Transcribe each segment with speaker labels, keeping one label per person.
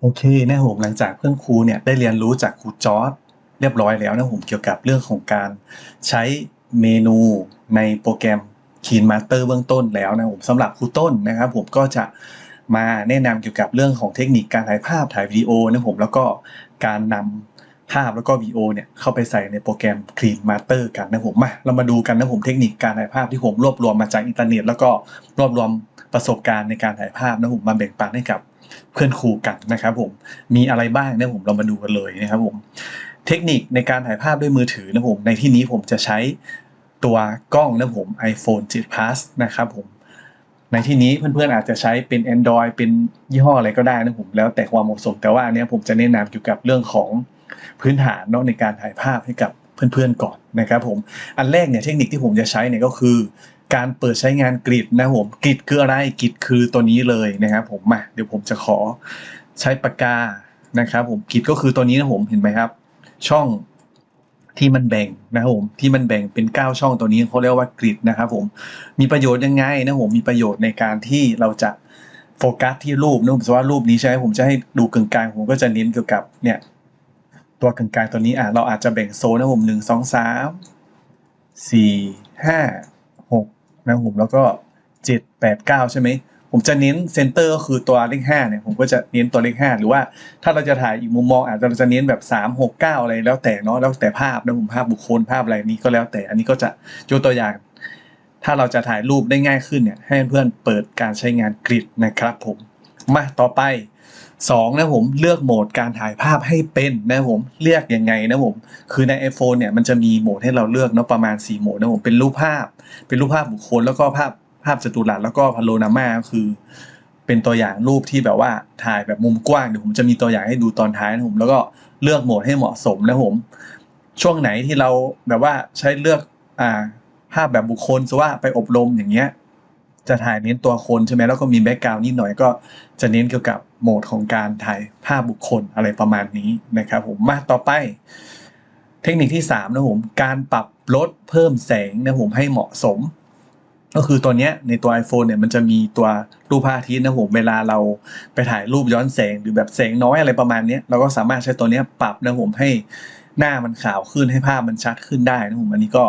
Speaker 1: โอเคนะผมหลังจากเพื่อนครูเนี่ยได้เรียนรู้จากครูจอร์ดเรียบร้อยแล้วนะผมเกี่ยวกับเรื่องของการใช้เมนูในโปรแกรม Keen Master เบื้องต้นแล้วนะผมสำหรับครูต้นนะครับ ผมก็จะมาแนะนำเกี่ยวกับเรื่องของเทคนิคการถ่ายภาพถ่ายวิดีโอนะผมแล้วก็การนำภาพแล้วก็วิดีโอเนี่ยเข้าไปใส่ในโปรแกรม Clean Master กันนะผมมาเรามาดูกันนะผมเทคนิคการถ่ายภาพที่ผมรวบรวมมาจากอินเทอร์เน็ต แล้วก็รวบรวมประสบการณ์ในการถ่ายภาพนะผมมาแบ่งปันให้กับ เพื่อนครูกันนะครับผมมีอะไรบ้างเนี่ยผมเรามาดูกันเลยนะครับผมเทคนิคในการถ่ายภาพด้วยมือถือนะผมในที่นี้ผมจะใช้ตัวกล้องนะผม iPhone 7 Plus นะครับผมในที่นี้เพื่อนๆอาจจะใช้เป็น Android เป็นยี่ห้ออะไรก็ได้นะผมแล้วแต่ความเหมาะสม แต่ว่าอันนี้ผมจะแนะนำเกี่ยวกับเรื่องของพื้นฐานเนาะในการถ่ายภาพให้กับเพื่อนๆก่อนนะครับผมอันแรกเนี่ยเทคนิคที่ผมจะใช้เนี่ยก็คือ การเปิดใช้งานกริดนะผมกริดคืออะไรกริดคือตัวนี้เลยนะครับผมมาเดี๋ยวผมจะขอใช้ปากกานะครับผมกริดก็คือตัวนี้นะผมเห็นไหมครับ ช่องที่มันแบ่งนะครับผมที่มันแบ่งเป็น 9 ช่องตัวนี้เขาเรียกว่ากริดนะครับผมมีประโยชน์ยังไงนะผมมีประโยชน์ในการที่เราจะโฟกัสที่รูปนะผมว่ารูปนี้ใช่ไหมผมจะให้ดูกึ่งกลางผมก็จะเน้นเกี่ยวกับเนี่ยตัวกึ่งกลางตัวนี้อะเราอาจจะแบ่งโซนนะผมหนึ่งสองสามสี่ห้า นะครับผมแล้วก็เจ็ดแปดเก้าใช่ไหมผมจะเน้นเซนเตอร์ก็คือตัวเลขห้าเนี่ยผมก็จะเน้นตัวเลขห้าหรือว่าถ้าเราจะถ่ายอีกมุมมองอาจจะเราจะเน้นแบบสามหกเก้าอะไรแล้วแต่เนาะแล้วแต่ภาพนะผมภาพบุคคลภาพอะไรนี้ก็แล้วแต่อันนี้ก็จะยกตัวอย่าง ถ้าเราจะถ่ายรูปได้ง่ายขึ้นเนี่ยให้เพื่อนเปิดการใช้งานกริดนะครับผมมาต่อไป สองนะผมเลือกโหมดการถ่ายภาพให้เป็นนะผมเลือกยังไงนะผมคือใน iPhone เนี่ยมันจะมีโหมดให้เราเลือกเนาะประมาณ 4 โหมดนะผมเป็นรูปภาพ เป็นรูปภาพบุคคลแล้วก็ภาพภาพจัตุรัสแล้วก็พาโลนามาก็คือเป็นตัวอย่างรูปที่แบบว่าถ่ายแบบมุมกว้างเดี๋ยวผมจะมีตัวอย่างให้ดูตอนท้ายนะผมแล้วก็เลือกโหมดให้เหมาะสมนะผมช่วงไหนที่เราแบบว่าใช้เลือกอ่าภาพแบบบุคคลสว่าไปอบรมอย่างเงี้ย จะถ่ายเน้นตัวคนใช่ไหมแล้วก็มีแบ็กกราวน์นิดหน่อยก็จะเน้นเกี่ยวกับโหมดของการถ่ายภาพบุคคลอะไรประมาณนี้นะครับผมมาต่อไป เทคนิคที่3นะผมการปรับลดเพิ่มแสงนะผมให้เหมาะสม ก็คือตัวเนี้ยในตัว iPhone เนี่ยมันจะมีตัวรูปพระอาทิตย์นะผมเวลาเราไปถ่ายรูปย้อนแสงหรือแบบแสงน้อยอะไรประมาณนี้เราก็สามารถใช้ตัวเนี้ยปรับนะผมให้หน้ามันขาวขึ้นให้ภาพมันชัดขึ้นได้นะผมอันนี้ก็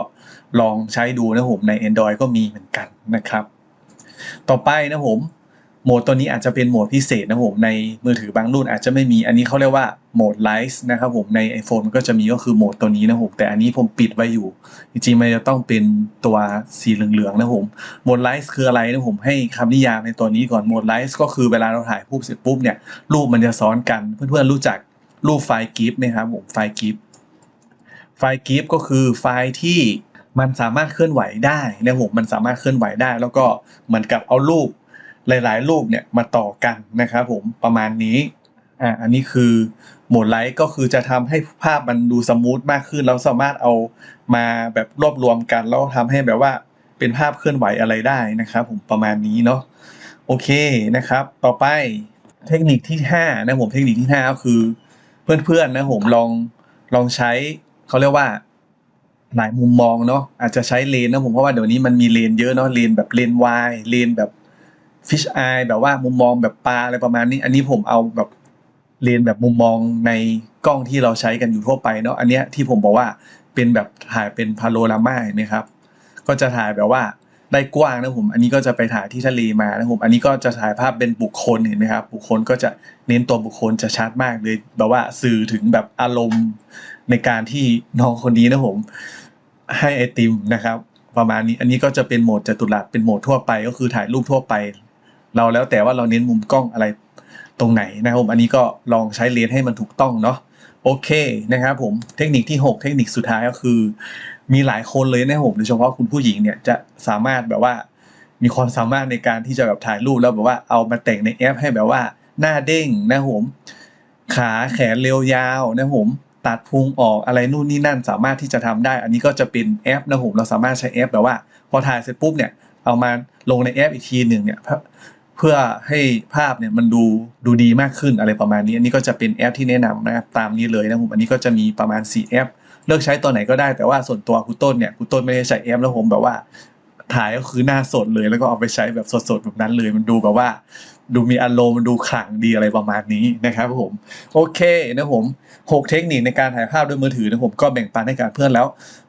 Speaker 1: ลองใช้ดูนะผมใน Android ก็มีเหมือนกันนะครับ ต่อไปนะผมโหมดตัวนี้อาจจะเป็นโหมดพิเศษนะผมในมือถือบางรุ่นอาจจะไม่มีอันนี้เขาเรียกว่าโหมดไลท์นะครับผมใน iPhone มันก็จะมีก็คือโหมดตัวนี้นะผมแต่อันนี้ผมปิดไว้อยู่ จริงๆมันจะต้องเป็นตัวสีเหลืองๆนะผมโหมดไลท์คืออะไรนะผมให้คำนิยามในตัวนี้ก่อนโหมดไลท์ก็คือเวลาเราถ่ายรูปเสร็จปุ๊บเนี่ยรูปมันจะซ้อนกันเพื่อนๆรู้จักรูปไฟล์กิฟต์ไหมครับผมไฟล์กิฟต์ไฟล์กิฟก็คือไฟล์ที่ มันสามารถเคลื่อนไหวได้นะผมมันสามารถเคลื่อนไหวได้ แล้วก็เหมือนกับเอารูปหลาย ๆ รูปเนี่ยมาต่อกันนะครับผมประมาณนี้อ่าอันนี้คือโหมดไลท์ก็คือจะทำให้ภาพมันดูสมูทมากขึ้นแล้วสามารถเอามาแบบรวบรวมกัน แล้วทำให้แบบว่าเป็นภาพเคลื่อนไหวอะไรได้นะครับ ผมประมาณนี้เนาะโอเคนะครับ ต่อไปเทคนิคที่5นะผมเทคนิคที่5ก็คือ เพื่อนๆนะผมลองลองใช้เขาเรียกว่า หลายมุมมองเนาะอาจจะใช้เลนนะผมเพราะว่าเดี๋ยวนี้มันมีเลนเยอะเนาะเลนแบบเลนวายเลนแบบฟิชไอแบบว่ามุมมองแบบปลาอะไรประมาณนี้ อันนี้ผมเอาแบบเลนแบบมุมมองในกล้องที่เราใช้กันอยู่ทั่วไปเนาะอันเนี้ยที่ผมบอกว่าเป็นแบบถ่ายเป็นพาโลรามาเห็นไหมครับ ก็จะถ่ายแบบว่าได้กว้างนะผม อันนี้ก็จะไปถ่ายที่ทะเลมานะผม อันนี้ก็จะถ่ายภาพเป็นบุคคลเห็นไหมครับ บุคคลก็จะเน้นตัวบุคคลจะชัดมากเลย แบบว่าสื่อถึงแบบอารมณ์ ในการที่น้องคนนี้นะผม ให้ไอติมนะครับ ประมาณนี้อันนี้ก็จะเป็นโหมดจตุรัสเป็นโหมดทั่วไปก็คือถ่ายรูปทั่วไป เราแล้วแต่ว่าเราเน้นมุมกล้องอะไรตรงไหนนะครับผมอันนี้ก็ลองใช้เลนส์ให้มันถูกต้องเนาะโอเคนะครับผมเทคนิคที่ 6 เทคนิคสุดท้ายก็คือ มีหลายคนเลยนะผมโดยเฉพาะคุณผู้หญิงเนี่ยจะสามารถแบบว่า มีความสามารถในการที่จะแบบถ่ายรูปแล้วแบบว่าเอามาแต่งในแอปให้แบบว่า หน้าเด้งนะผมขาแขนเรียวยาวนะผม ตัดพุงออกอะไรนู่นนี่นั่นสามารถที่จะทำได้ อันนี้ก็จะเป็นแอปนะผมเราสามารถใช้แอปแบบว่า พอถ่ายเสร็จปุ๊บเนี่ยเอามาลงในแอปอีกทีหนึ่งเนี่ยเพื่อเพื่อให้ภาพเนี่ยมันดูดูดีมากขึ้นอะไรประมาณนี้ อันนี้ก็จะเป็นแอปที่แนะนำนะครับตามนี้เลยนะผมอันนี้ก็จะมีประมาณ 4 แอป เลือกใช้ตัวไหนก็ได้แต่ว่าส่วนตัวคุณต้นเนี่ยคุณต้นไม่ได้ใช้แอปแล้วผมแบบว่าถ่ายก็คือหน้าสดเลยแล้วก็เอาไปใช้แบบสดๆแบบนั้นเลยมันดูแบบว่า ดูมีอารมณ์ดูขลังดีอะไรประมาณนี้นะครับผมโอเคนะผมหกเทคนิคในการถ่ายภาพด้วยมือถือนะผมก็แบ่งปันให้กับเพื่อนแล้ว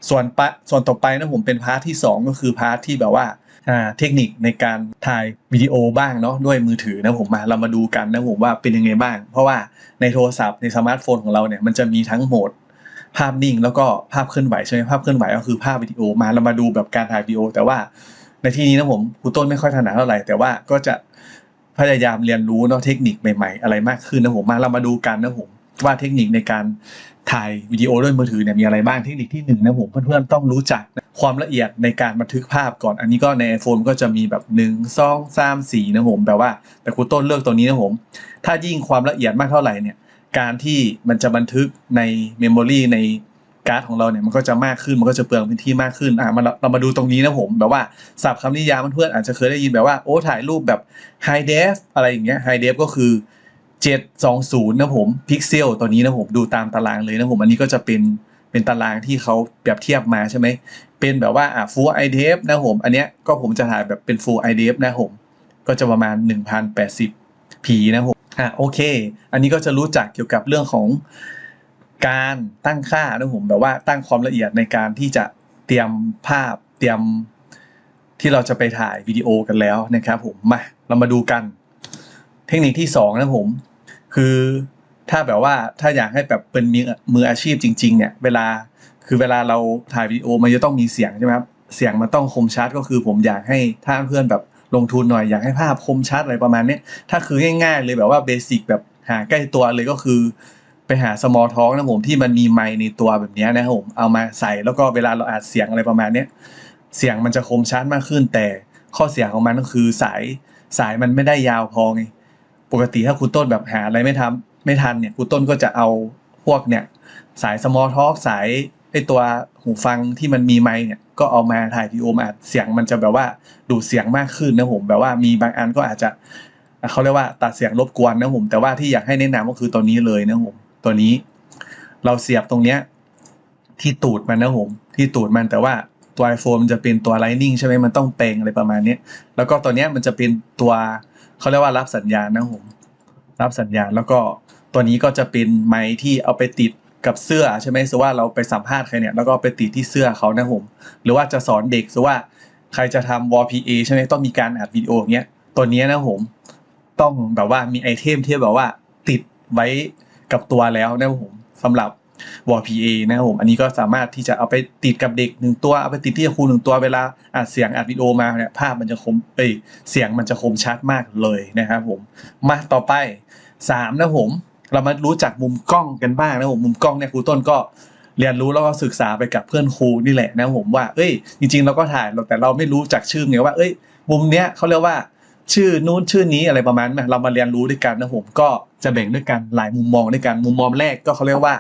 Speaker 1: ส่วนปะส่วนต่อไปนะผมเป็นพาร์ทที่สองก็คือพาร์ทที่แบบว่าอ่าเทคนิคในการถ่ายวิดีโอบ้างเนาะด้วยมือถือนะผมมาเรามาดูกันนะผมว่าเป็นยังไงบ้าง เพราะว่าในโทรศัพท์ในสมาร์ทโฟนของเราเนี่ยมันจะมีทั้งโหมดภาพนิ่ง แล้วก็ภาพเคลื่อนไหวใช่ไหมภาพเคลื่อนไหวก็คือภาพวิดีโอมาเรามาดูแบบการถ่ายวิดีโอ แต่ว่าในที่นี้นะผมครูต้นไม่ค่อยถนัดเท่าไหร่แต่ว่าก็จะ พยายามเรียนรู้เนาะเทคนิคใหม่ๆ อะไรมากขึ้นนะผมมาเรามาดูกันนะผมว่าเทคนิคในการถ่ายวิดีโอด้วยมือถือเนี่ยมีอะไรบ้างเทคนิคที่หนึ่งนะผมเพื่อนๆต้องรู้จักความละเอียดในการบันทึกภาพก่อน อันนี้ก็ใน iPhone ก็จะมีแบบ 1 2 3 4นะผมแบบว่าแต่ครูต้นเลือกตัวนี้นะผม ถ้ายิ่งความละเอียดมากเท่าไหร่เนี่ยการที่มันจะบันทึกในเมมโมรีใน การ์ดของเราเนี่ยมันก็จะมากขึ้นมันก็จะเปลืองพื้นที่มากขึ้นอะมาเราเรามาดูตรงนี้นะผม แบบว่าศัพท์คำนิยามเพื่อนอาจจะเคยได้ยินแบบว่าโอ้ถ่ายรูปแบบ High Def อะไรอย่างเงี้ย High Def ก็คือ720นะผมพิกเซลตัวนี้นะผมดูตามตารางเลยนะผมอันนี้ก็จะเป็นเป็นตารางที่เขาเปรียบเทียบมาใช่ไหมเป็นแบบว่าอะ Full IDF นะผมอันเนี้ยก็ผมจะถ่ายแบบเป็น Full IDF นะผมก็จะประมาณ 1080p นะผมอะโอเค อันนี้ก็จะรู้จักเกี่ยวกับเรื่องของ การตั้งค่านะผมแบบว่าตั้งความละเอียดในการที่จะเตรียมภาพเตรียมที่เราจะไปถ่ายวิดีโอกันแล้วนะครับผมมาเรามาดูกัน เทคนิคที่สองนะผม คือถ้าแบบว่าถ้าอยากให้แบบเป็นมือมืออาชีพจริง ๆ เนี่ย เวลาคือเวลาเราถ่ายวิดีโอมันจะต้องมีเสียงใช่ไหมครับเสียงมันต้องคมชัดก็คือผมอยากให้ถ้าเพื่อนแบบลงทุนหน่อยอยากให้ภาพคมชัดอะไรประมาณนี้ถ้าคือง่ายๆเลยแบบว่าเบสิกแบบหาใกล้ตัวเลยก็คือ ไปหา small talk นะผมที่มันมีไมค์ในตัวแบบนี้นะครับผมเอามาใส่แล้วก็เวลาเราอัดเสียงอะไรประมาณเนี้ยเสียงมันจะคมชัดมากขึ้น แต่ข้อเสียของมันก็คือสายสายมันไม่ได้ยาวพอไงปกติถ้าครูต้นแบบหาอะไรไม่ทำไม่ทันเนี่ยครูต้นก็จะเอาพวกเนี่ยสาย small talk สายไอตัวหูฟังที่มันมีไมค์เนี่ยก็เอามาถ่ายวิดีโอมาอัดเสียงมันจะแบบว่าดูดเสียงมากขึ้นนะผมแบบว่ามีบางอันก็อาจจะเขาเรียกว่าตัดเสียงรบกวนนะผมแต่ว่าที่อยากให้แนะนำก็คือตัวนี้เลยนะผม ตัวนี้ เราเสียบตรงเนี้ยที่ตูดมันนะผมที่ตูดมันแต่ว่าตัว iPhone มันจะเป็นตัว Lightning ใช่ไหมมันต้องเปลงอะไรประมาณนี้แล้วก็ตัวเนี้ยมันจะเป็นตัวเขาเรียกว่ารับสัญญาณนะผมรับสัญญาณแล้วก็ตัวนี้ก็จะเป็นไม้ที่เอาไปติดกับเสื้อใช่ไหมสมว่าเราไปสัมภาษณ์ใครเนี่ยแล้วก็ไปติดที่เสื้อเขานะผมหรือว่าจะสอนเด็กสมว่าใครจะทำ wall PA ใช่ไหมต้องมีการอัดวิดีโออย่างเงี้ยตัวนี้นะผมต้องแบบว่ามีไอเทมที่แบบว่าติดไว้ กับตัวแล้วนะผมสำหรับ wall PA นะครับผมอันนี้ก็สามารถที่จะเอาไปติดกับเด็กหนึ่งตัวเอาไปติดที่ครูหนึ่งตัวเวลาอัดเสียงอัดวิดีโอมาเนี่ยภาพมันจะคมเอ้ยเสียงมันจะคมชัดมากเลยนะครับผมมาต่อไปสามนะผมเรามารู้จักมุมกล้องกันบ้างนะผมมุมกล้องเนี่ยครูต้นก็เรียนรู้แล้วก็ศึกษาไปกับเพื่อนครูนี่แหละนะผมว่า เอ้ย จริงๆเราก็ถ่ายแต่เราไม่รู้จักชื่อไงว่า เอ้ย มุมเนี้ยเขาเรียกว่า ชื่อนู้นชื่อนี้อะไรประมาณนี้เรามาเรียนรู้ด้วยกันนะผมก็จะแบ่งด้วยกันหลายมุมมองด้วยกันมุมมองแรกก็เขาเรียกว่า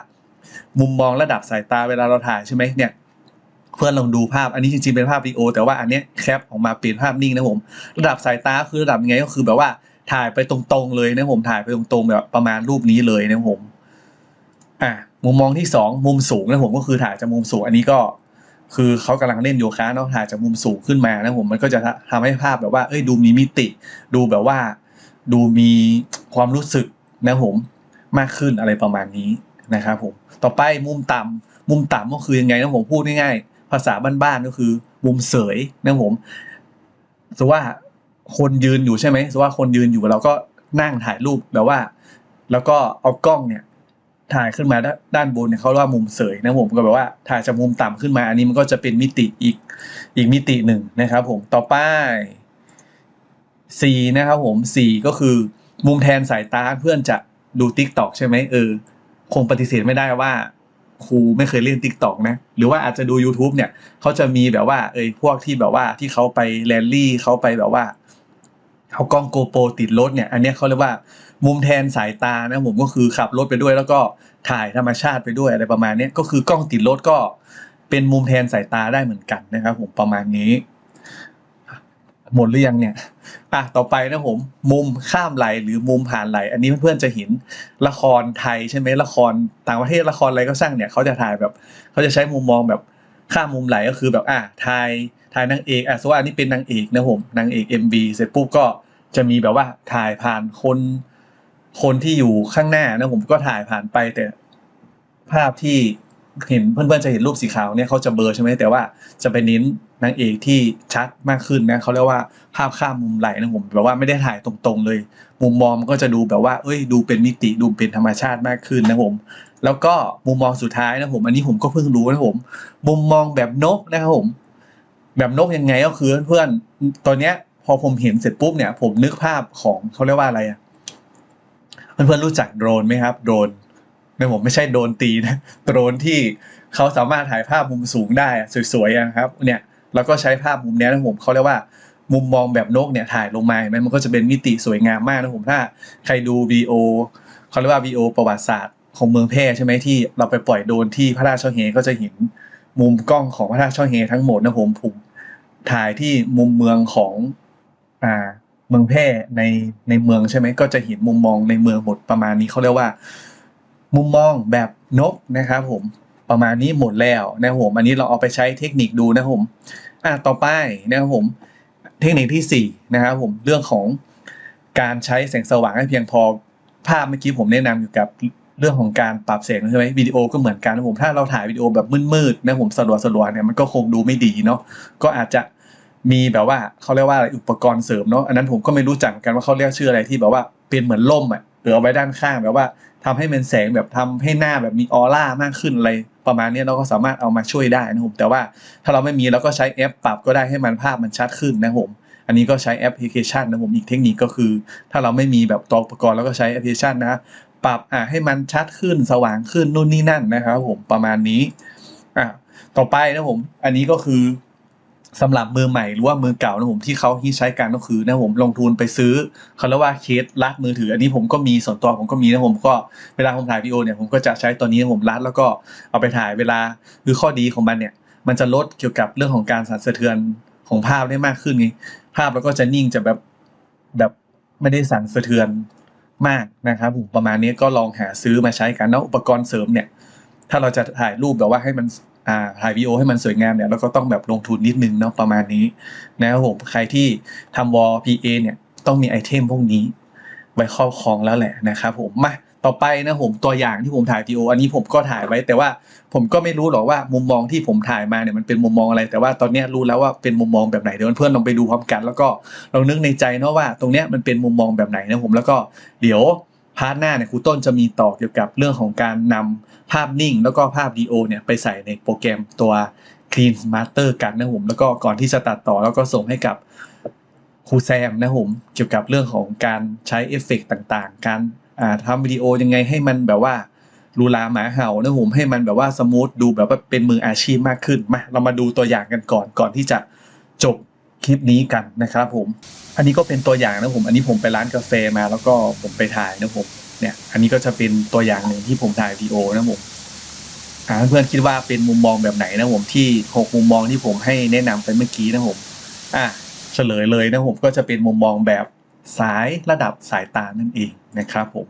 Speaker 1: มุมมองระดับสายตาเวลาเราถ่ายใช่ไหมเนี่ยเพื่อนลองดูภาพอันนี้จริงๆเป็นภาพวิดีโอ แต่ว่าอันเนี้ยแคปออกมาเปลี่ยนภาพนิ่งนะผมระดับสายตาคือระดับยังไงก็คือแบบว่าถ่ายไปตรงๆเลยนะผมถ่ายไปตรงๆแบบประมาณรูปนี้เลยนะผมอะมุมมองที่สองมุมสูงนะผมก็คือถ่ายจากมุมสูงอันนี้ก็ คือเขากำลังเล่นโยคะเนาะถ่ายจากมุมสูงขึ้นมานะผมมันก็จะทำให้ภาพแบบว่า เอ้ยดูมีมิติ ดูแบบว่า ดูมีความรู้สึกนะผมมากขึ้นอะไรประมาณนี้นะครับผมต่อไปมุมต่ำมุมต่ำก็คือยังไงนะผมพูดง่ายๆภาษาบ้านๆก็คือ มุมเสยนะผมสว่าคนยืนอยู่ใช่ไหมสว่าคนยืนอยู่เราก็นั่งถ่ายรูปแบบว่า แล้วก็เอากล้องเนี่ย ถ่ายขึ้นมาด้านบนเนี่ยเขาเรียกว่ามุมเสยนะผมก็แบบว่าถ่ายจากมุมต่ำขึ้นมา อันนี้มันก็จะเป็นมิติอีกอีกมิติหนึ่งนะครับ ผมต่อไปสี่นะครับผมสี่ก็คือมุมแทนสายตาเพื่อนจะดู t ิ k t o k ใช่ไหมเออ คงปฏิเสธไม่ได้ว่าครูไม่เคยเล่น t ิ k t o k นะ หรือว่าอาจจะดู YouTube เนี่ยเขาจะมีแบบว่าเอยพวกที่แบบว่าที่เขาไปแรลลี่เขาไปแบบว่าเอากล้องโกโปรติดรถเนี่ย อันนี้เขาเรียกว่า มุมแทนสายตานะผมก็คือขับรถไปด้วย แล้วก็ถ่ายธรรมชาติไปด้วยอะไรประมาณนี้ก็คือกล้องติดรถก็เป็นมุมแทนสายตาได้เหมือนกันนะครับ ผมประมาณนี้ หมดหรือยังเนี่ยอะต่อไปนะผม มุมข้ามไหลหรือมุมผ่านไหล อันนี้เพื่อนๆจะเห็นละครไทยใช่ไหมละครต่างประเทศละครอะไรก็สร้างเนี่ยเขาจะถ่ายแบบเขาจะใช้มุมมองแบบค่ามมุมไหลก็คือแบบอะถ่ายถ่ายนางเอกอะสมมติว่าอันนี้เป็นนางเอกนะผมนางเอก MV เสร็จปุ๊บก็จะมีแบบว่าถ่ายผ่านคน คนที่อยู่ข้างหน้านะผมก็ถ่ายผ่านไปแต่ภาพที่เห็นเพื่อนๆจะเห็นรูปสีขาวเนี่ยเขาจะเบลอใช่ไหมแต่ว่าจะไปเน้นนางเอกที่ชัดมากขึ้นนะเขาเรียกว่าภาพข้ามมุมไหลนะผมแบบว่าไม่ได้ถ่ายตรงๆเลย มุมมองมันก็จะดูแบบว่า เอ้ย ดูเป็นมิติดูเป็นธรรมชาติมากขึ้นนะผม แล้วก็มุมมองสุดท้ายนะผมอันนี้ผมก็เพิ่งรู้นะผม มุมมองแบบนกนะครับผม แบบนกยังไงก็คือเพื่อนๆตอนเนี้ยพอผมเห็นเสร็จปุ๊บเนี่ย ผมนึกภาพของเขาเรียกว่าอะไรอะ เพื่อนๆรู้จักโดรนไหมครับ โดรนนะผมไม่ใช่โดรนตีนะโดรนที่เขาสามารถถ่ายภาพมุมสูงได้สวยๆนะครับ เนี่ยเราก็ใช้ภาพมุมนี้นะผมเขาเรียกว่ามุมมองแบบนกเนี่ยถ่ายลงมาเห็นไหมมันก็จะเป็นมิติสวยงามมากนะผมถ้าใครดูวีโอเขาเรียกว่าวีโอประวัติศาสตร์ของเมืองแพร่ใช่ไหมที่เราไปปล่อยโดนที่พระราชเฮก็จะเห็นมุมกล้องของพระราชเฮทั้งหมดนะผมผมถ่ายที่มุมเมืองของอ่า เมืองแพร่ในในเมืองใช่ไหมก็จะเห็นมุมมองในเมืองหมดประมาณนี้เขาเรียกว่า มุมมองแบบนกนะครับผมประมาณนี้หมดแล้วนะผมอันนี้เราเอาไปใช้เทคนิคดูนะผมอะต่อไปนะครับผมเทคนิคที่สี่นะครับผมเรื่องของการใช้แสงสว่างให้เพียงพอภาพเมื่อกี้ผมแนะนำอยู่กับเรื่องของการปรับแสงใช่ไหมวิดีโอก็เหมือนกันนะผมถ้าเราถ่ายวิดีโอแบบมืดๆนะผมสลัวสลัวๆเนี่ยมันก็คงดูไม่ดีเนาะก็อาจจะ มีแบบว่าเขาเรียกว่าอะไรอุปกรณ์เสริมเนาะอันนั้นผมก็ไม่รู้จักเหมือนกันว่าเขาเรียกชื่ออะไรที่แบบว่าเป็นเหมือนล่มอะหรือเอาไว้ด้านข้างแบบว่าทำให้มันแสงแบบทำให้หน้าแบบมีออร่ามากขึ้นอะไรประมาณนี้เราก็สามารถเอามาช่วยได้นะผมแต่ว่าถ้าเราไม่มีเราก็ใช้แอปปรับก็ได้ให้มันภาพมันชัดขึ้นนะผมอันนี้ก็ใช้แอปพลิเคชันนะผมอีกเทคนิคก็คือ ถ้าเราไม่มีแบบตัวอุปกรณ์เราก็ใช้แอปพลิเคชันนะปรับอะให้มันชัดขึ้นสว่างขึ้นนู่นนี่นั่นนะครับผมประมาณนี้อะต่อไปนะผมอันนี้ก็คือ สำหรับมือใหม่หรือว่ามือเก่านะผมที่เขาที่ใช้กันก็คือนะผมลงทุนไปซื้อเขาเรียกว่าเคสรัดมือถือ อันนี้ผมก็มีส่วนตัวผมก็มีนะผมก็เวลาผมถ่ายวิดีโอเนี่ยผมก็จะใช้ตัวนี้นะผมรัดแล้วก็เอาไปถ่ายเวลาคือข้อดีของมันเนี่ย มันจะลดเกี่ยวกับเรื่องของการสั่นสะเทือนของภาพได้มากขึ้นไงภาพแล้วก็จะนิ่งจะแบบแบบไม่ได้สั่นสะเทือนมากนะครับผมประมาณนี้ก็ลองหาซื้อมาใช้กันแล้วอุปกรณ์เสริมเนี่ย ถ้าเราจะถ่ายรูปแบบว่าให้มัน ถ่ายวีดีโอให้มันสวยงามเนี่ยเราก็ต้องแบบลงทุนนิดนึงเนาะประมาณนี้นะครับผมใครที่ทำวอล PA เนี่ยต้องมีไอเทมพวกนี้ ไว้ครอบครองแล้วแหละนะครับผมมาต่อไปนะผมตัวอย่างที่ผมถ่ายวีดีโออันนี้ผมก็ถ่ายไว้ แต่ว่าผมก็ไม่รู้หรอกว่ามุมมองที่ผมถ่ายมาเนี่ยมันเป็นมุมมองอะไร แต่ว่าตอนนี้รู้แล้วว่าเป็นมุมมองแบบไหนเดี๋ยวเพื่อนลองไปดูพร้อมกัน แล้วก็ลองนึกในใจเนาะว่า ตรงเนี้ยมันเป็นมุมมองแบบไหนนะผมแล้วก็เดี๋ยว พาร์ทหน้าเนี่ยครูต้นจะมีต่อเกี่ยวกับเรื่องของการนำภาพนิ่ง แล้วก็ภาพวิดีโอเนี่ยไปใส่ในโปรแกรมตัว Clean Master กันนะผมแล้วก็ก่อนที่จะตัดต่อแล้วก็ส่งให้กับครูแซมนะผมเกี่ยวกับเรื่องของการใช้เอฟเฟกต์ต่างๆ การอ่าทำวิดีโอยังไงให้มันแบบว่ารูลาหมาเห่านะผมให้มันแบบว่าสมูทดูแบบว่าเป็นมืออาชีพมากขึ้นมาเรามาดูตัวอย่างกันก่อนก่อนที่จะจบ ลิปนี้กันนะครับผม อันนี้ก็เป็นตัวอย่างนะผม อันนี้ผมไปร้านกาแฟมา แล้วก็ผมไปถ่ายนะผม เนี่ย อันนี้ก็จะเป็นตัวอย่างหนึ่งที่ผมถ่ายวิดีโอนะผมอ่าเพื่อนๆคิดว่าเป็นมุมมองแบบไหนนะผมที่หกมุมมองที่ผมให้แนะนำไปเมื่อกี้นะผม อะเฉลยเลยนะผมก็จะเป็นมุมมองแบบสายระดับสายตานั่นเองนะครับผม